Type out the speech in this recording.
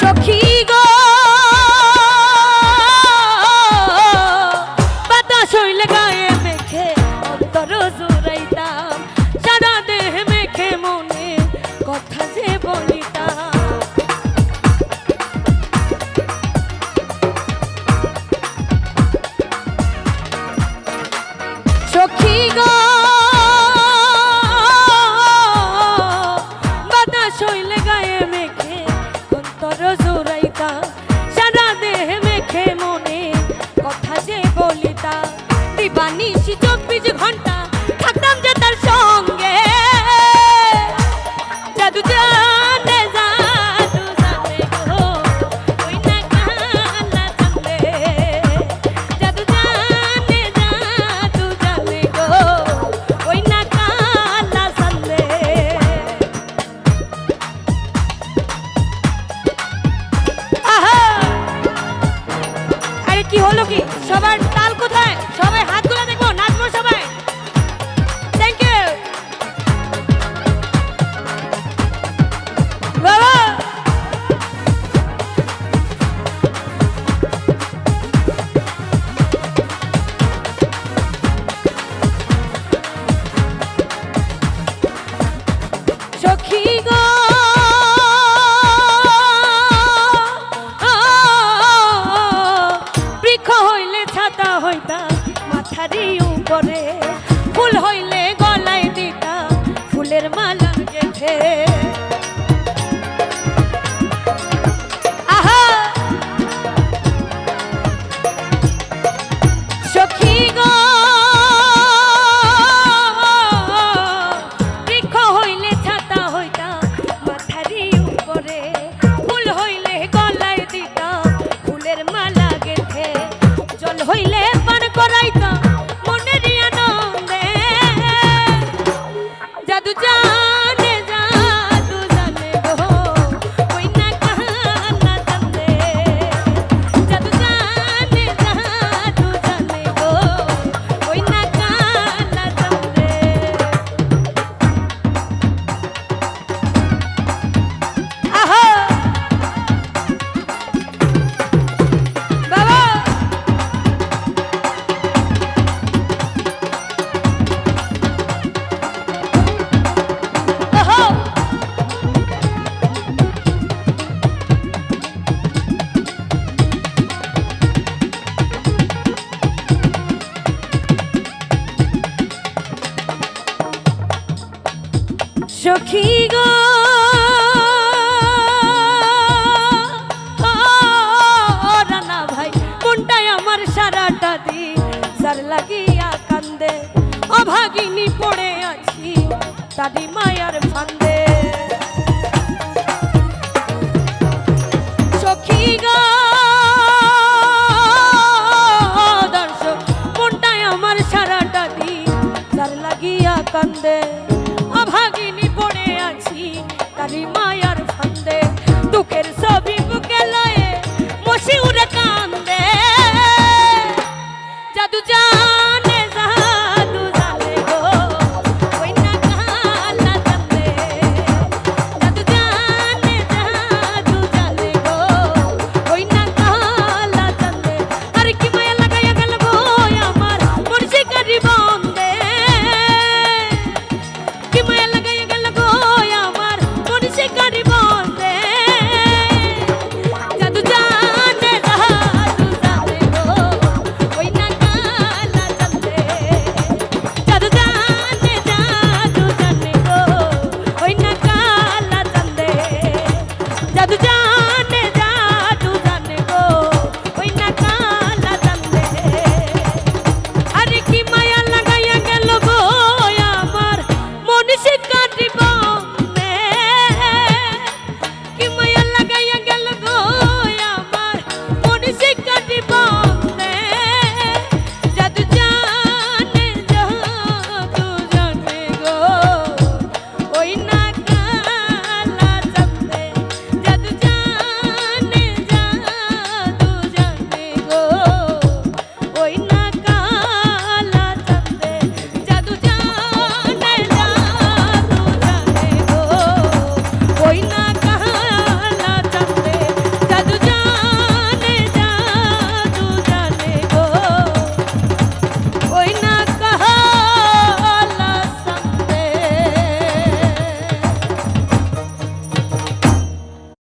সখী she মাথারি উপরে ফুল হইলে সখী গো। রানা ভাই, কোনটাই আমার সারাটা দিন? যার লাগিয়া কান্দে, অভাগিনী পড়ে আছি, তারি Da-da-da!